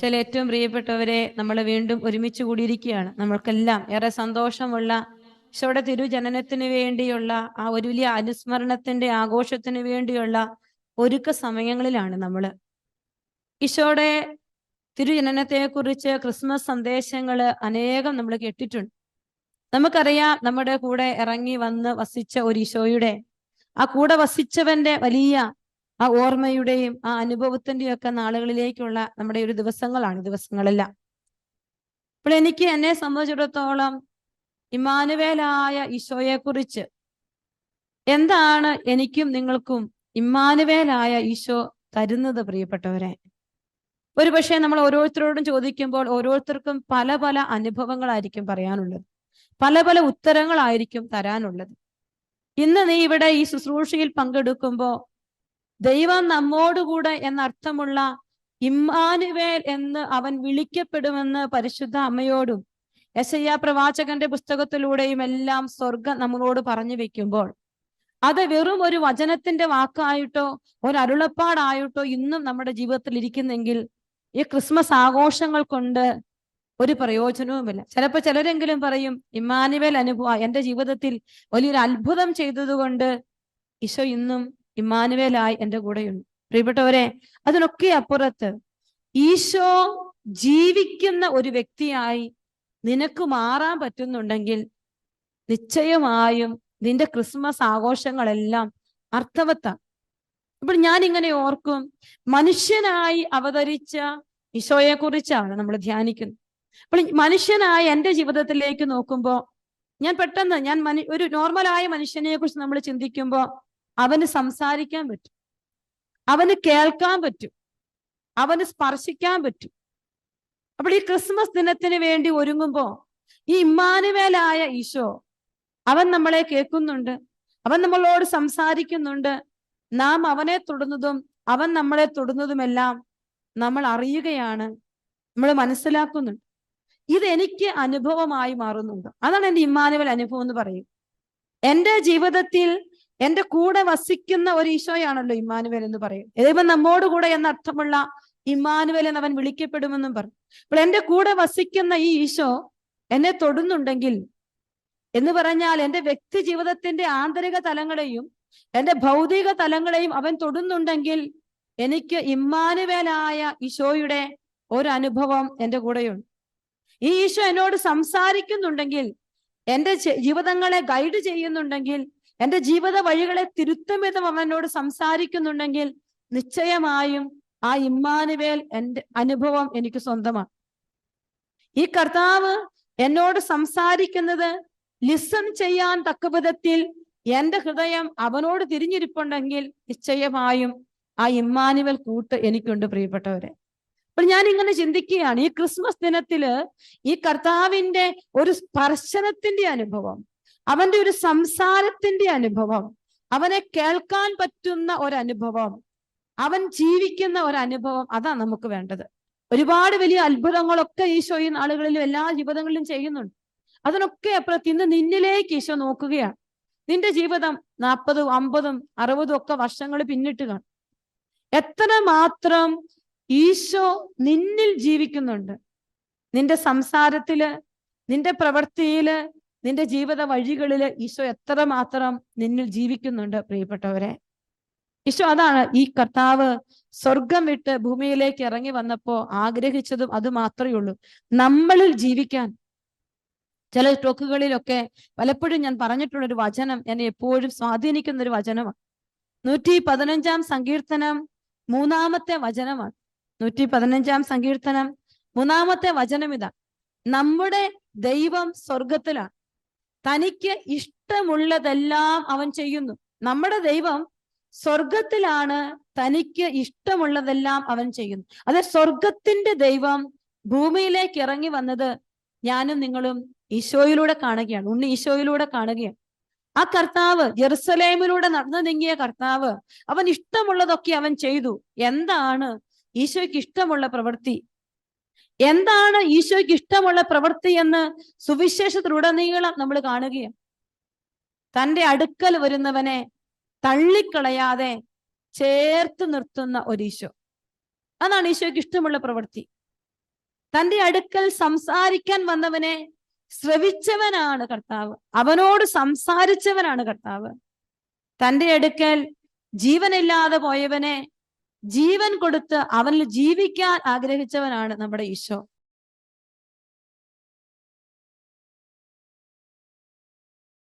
ചില ഏറ്റവും പ്രിയപ്പെട്ടവരെ നമ്മൾ വീണ്ടും ഒരുമിച്ച് കൂടിയിരിക്കുകയാണ്. നമ്മൾക്കെല്ലാം ഏറെ സന്തോഷമുള്ള ഈശോയുടെ തിരുജനനത്തിന് വേണ്ടിയുള്ള ആ ഒരു വലിയ അനുസ്മരണത്തിന്റെ ആഘോഷത്തിന് വേണ്ടിയുള്ള ഒരുക്ക സമയങ്ങളിലാണ് നമ്മൾ ഈശോയുടെ തിരുജനനത്തെക്കുറിച്ച് ക്രിസ്മസ് സന്ദേശങ്ങൾ അനേകം നമ്മൾ കേട്ടിട്ടുണ്ട്. നമുക്കറിയാം നമ്മുടെ കൂടെ ഇറങ്ങി വന്ന് വസിച്ച ഒരു ഈശോയുടെ ആ കൂടെ വസിച്ചവന്റെ വലിയ ആ ഓർമ്മയുടെയും ആ അനുഭവത്തിന്റെയും ഒക്കെ നാളുകളിലേക്കുള്ള നമ്മുടെ ഒരു ദിവസങ്ങളാണ് ദിവസങ്ങളെല്ലാം. അപ്പോൾ എനിക്ക് എന്നെ സംബന്ധിച്ചിടത്തോളം ഇമ്മാനുവേലായ ഈശോയെ കുറിച്ച് എന്താണ് എനിക്കും നിങ്ങൾക്കും ഇമ്മാനുവേലായ ഈശോ തരുന്നത് പ്രിയപ്പെട്ടവരെ? ഒരുപക്ഷെ നമ്മൾ ഓരോരുത്തരോടും ചോദിക്കുമ്പോൾ ഓരോരുത്തർക്കും പല പല അനുഭവങ്ങളായിരിക്കും പറയാനുള്ളത്. പല പല ഉത്തരങ്ങളായിരിക്കും തരാനുള്ളത്. ഇന്ന് നീ ഇവിടെ ഈ ശുശ്രൂഷയിൽ പങ്കെടുക്കുമ്പോൾ ദൈവം നമ്മോടുകൂടെ എന്നർത്ഥമുള്ള ഇമ്മാനുവേൽ എന്ന് അവൻ വിളിക്കപ്പെടുമെന്ന് പരിശുദ്ധ അമ്മയോടും യശയ്യ പ്രവാചകന്റെ പുസ്തകത്തിലൂടെയും എല്ലാം സ്വർഗം നമ്മളോട് പറഞ്ഞു വെക്കുമ്പോൾ അത് വെറും ഒരു വചനത്തിന്റെ വാക്കായിട്ടോ ഒരു അരുളപ്പാടായിട്ടോ ഇന്നും നമ്മുടെ ജീവിതത്തിൽ ഇരിക്കുന്നെങ്കിൽ ഈ ക്രിസ്മസ് ആഘോഷങ്ങൾ കൊണ്ട് ഒരു പ്രയോജനവുമില്ല. ചിലപ്പോൾ ചിലരെങ്കിലും പറയും ഇമ്മാനുവേൽ അനുഭവ എന്റെ ജീവിതത്തിൽ വലിയൊരു അത്ഭുതം ചെയ്തതുകൊണ്ട് ഈശോ ഇന്നും ഇമ്മാനുവേലായി എന്റെ കൂടെയുണ്ട്. പ്രിയപ്പെട്ടവരെ അതിനൊക്കെ അപ്പുറത്ത് ഈശോ ജീവിക്കുന്ന ഒരു വ്യക്തിയായി നിനക്ക് മാറാൻ പറ്റുന്നുണ്ടെങ്കിൽ നിശ്ചയമായും നിന്റെ ക്രിസ്മസ് ആഘോഷങ്ങളെല്ലാം അർത്ഥവത്താണ് അപ്പോൾ ഞാൻ ഇങ്ങനെ ഓർക്കും മനുഷ്യനായി അവതരിച്ച ഈശോയെ കുറിച്ചാണ് നമ്മൾ ധ്യാനിക്കുന്നത്. അപ്പോൾ മനുഷ്യനായ എന്റെ ജീവിതത്തിലേക്ക് നോക്കുമ്പോൾ ഞാൻ പെട്ടെന്ന് ഞാൻ മനു ഒരു നോർമലായ മനുഷ്യനെ കുറിച്ച് നമ്മൾ ചിന്തിക്കുമ്പോൾ അവന് സംസാരിക്കാൻ പറ്റും. അവന് കേൾക്കാൻ പറ്റും. അവന് സ്പർശിക്കാൻ പറ്റും. അപ്പോൾ ഈ ക്രിസ്മസ് ദിനത്തിന് വേണ്ടി ഒരുങ്ങുമ്പോൾ ഈ ഇമ്മാനുവേലായ ഈശോ അവൻ നമ്മളെ കേൾക്കുന്നുണ്ട്. അവൻ നമ്മളോട് സംസാരിക്കുന്നുണ്ട്. നാം അവനെ തൊടുന്നതും അവൻ നമ്മളെ തൊടുന്നതുമെല്ലാം നമ്മൾ അറിയുകയാണ്. നമ്മൾ മനസ്സിലാക്കുന്നുണ്ട്. ഇത് എനിക്ക് അനുഭവമായി മാറുന്നുണ്ട്. അതാണ് എന്റെ ഇമ്മാനുവൽ അനുഭവം എന്ന് പറയും. എന്റെ ജീവിതത്തിൽ എന്റെ കൂടെ വസിക്കുന്ന ഒരു ഈശോയാണല്ലോ ഇമ്മാനുവൽ എന്ന് പറയും. ദൈവം നമ്മോട് കൂടെ എന്ന അർത്ഥമുള്ള ഇമ്മാനുവേൽ എന്ന് അവൻ വിളിക്കപ്പെടുമെന്നും പറഞ്ഞു. അപ്പോൾ എന്റെ കൂടെ വസിക്കുന്ന ഈ ഈശോ എന്നെ തൊടുന്നുണ്ടെങ്കിൽ എന്ന് പറഞ്ഞാൽ എന്റെ വ്യക്തി ജീവിതത്തിന്റെ ആന്തരിക തലങ്ങളെയും എന്റെ ഭൗതിക തലങ്ങളെയും അവൻ തൊടുന്നുണ്ടെങ്കിൽ എനിക്ക് ഇമ്മാനുവേലായ ഈശോയുടെ ഒരു അനുഭവം എന്റെ കൂടെയുണ്ട്. ഈ ഈശോ എന്നോട് സംസാരിക്കുന്നുണ്ടെങ്കിൽ എന്റെ ജീവിതങ്ങളെ ഗൈഡ് ചെയ്യുന്നുണ്ടെങ്കിൽ എന്റെ ജീവിത വഴികളെ തിരുത്തും വിധം അവനോട് സംസാരിക്കുന്നുണ്ടെങ്കിൽ നിശ്ചയമായും ആ ഇമ്മാനുവേൽ എന്റെ അനുഭവം എനിക്ക് സ്വന്തമാണ്. ഈ കർത്താവ് എന്നോട് സംസാരിക്കുന്നത് ലിസൺ ചെയ്യാൻ തക്ക വിധത്തിൽ എന്റെ ഹൃദയം അവനോട് തിരിഞ്ഞിരിപ്പുണ്ടെങ്കിൽ നിശ്ചയമായും ആ ഇമ്മാനുവൽ കൂട്ട് എനിക്കുണ്ട് പ്രിയപ്പെട്ടവരെ. അപ്പോൾ ഞാൻ ഇങ്ങനെ ചിന്തിക്കുകയാണ്. ഈ ക്രിസ്മസ് ദിനത്തിൽ ഈ കർത്താവിന്റെ ഒരു സ്പർശനത്തിന്റെ അനുഭവം അവന്റെ ഒരു സംസാരത്തിന്റെ അനുഭവം അവനെ കേൾക്കാൻ പറ്റുന്ന ഒരനുഭവം അവൻ ജീവിക്കുന്ന ഒരനുഭവം അതാ നമുക്ക് വേണ്ടത്. ഒരുപാട് വലിയ അത്ഭുതങ്ങളൊക്കെ ഈശോ ഈ നാളുകളിലും എല്ലാ ജീവിതങ്ങളിലും ചെയ്യുന്നുണ്ട്. അതിനൊക്കെ അപ്പുറത്ത് ഇന്ന് നിന്നിലേക്ക് ഈശോ നോക്കുകയാണ്. നിന്റെ ജീവിതം നാൽപ്പതും അമ്പതും അറുപതും ഒക്കെ വർഷങ്ങൾ പിന്നിട്ട് കാണും. എത്ര മാത്രം ഈശോ നിന്നിൽ ജീവിക്കുന്നുണ്ട്. നിന്റെ സംസാരത്തിൽ നിന്റെ പ്രവൃത്തിയിൽ നിന്റെ ജീവിത വഴികളിൽ ഈശോ എത്ര മാത്രം നിന്നിൽ ജീവിക്കുന്നുണ്ട് പ്രിയപ്പെട്ടവരെ? ഈശോ അതാണ് ഈ കർത്താവ് സ്വർഗം വിട്ട് ഭൂമിയിലേക്ക് ഇറങ്ങി വന്നപ്പോ ആഗ്രഹിച്ചതും അത് മാത്രമേ ഉള്ളൂ. നമ്മളിൽ ജീവിക്കാൻ ചില ടോക്കുകളിലൊക്കെ പലപ്പോഴും ഞാൻ പറഞ്ഞിട്ടുള്ള ഒരു വചനം എന്നെ എപ്പോഴും സ്വാധീനിക്കുന്ന ഒരു വചനമാണ്. നൂറ്റി പതിനഞ്ചാം സങ്കീർത്തനം മൂന്നാമത്തെ വചനമാണ്. നൂറ്റി പതിനഞ്ചാം സങ്കീർത്തനം മൂന്നാമത്തെ വചനം ഇതാ. നമ്മുടെ ദൈവം സ്വർഗത്തിലാണ് തനിക്ക് ഇഷ്ടമുള്ളതെല്ലാം അവൻ ചെയ്യുന്നു. നമ്മുടെ ദൈവം സ്വർഗത്തിലാണ് തനിക്ക് ഇഷ്ടമുള്ളതെല്ലാം അവൻ ചെയ്യുന്നു. അതെ സ്വർഗത്തിന്റെ ദൈവം ഭൂമിയിലേക്ക് ഇറങ്ങി വന്നത് ഞാനും നിങ്ങളും ഈശോയിലൂടെ കാണുകയാണ്. ഉണ്ണി ഈശോയിലൂടെ കാണുകയാണ്. ആ കർത്താവ് ജെറുസലേമിലൂടെ നടന്നു നീങ്ങിയ കർത്താവ് അവൻ ഇഷ്ടമുള്ളതൊക്കെ അവൻ ചെയ്തു. എന്താണ്? ഈശോയ്ക്ക് ഇഷ്ടമുള്ള പ്രവൃത്തി. എന്താണ് ഈശോയ്ക്ക് ഇഷ്ടമുള്ള പ്രവൃത്തി എന്ന് സുവിശേഷത്തിലുടനീളം നമ്മൾ കാണുകയും തന്റെ അടുക്കൽ വരുന്നവനെ തള്ളിക്കളയാതെ ചേർത്ത് നിർത്തുന്ന ഈശോ. അതാണ് ഈശോയ്ക്ക് ഇഷ്ടമുള്ള പ്രവൃത്തി. തന്റെ അടുക്കൽ സംസാരിക്കാൻ വന്നവനെ ശ്രവിച്ചവനാണ് കർത്താവ്. അവനോട് സംസാരിച്ചവനാണ് കർത്താവ്. തന്റെ അടുക്കൽ ജീവനില്ലാതെ പോയവനെ ജീവൻ കൊടുത്ത് അവനിൽ ജീവിക്കാൻ ആഗ്രഹിച്ചവനാണ് നമ്മുടെ ഈശോ.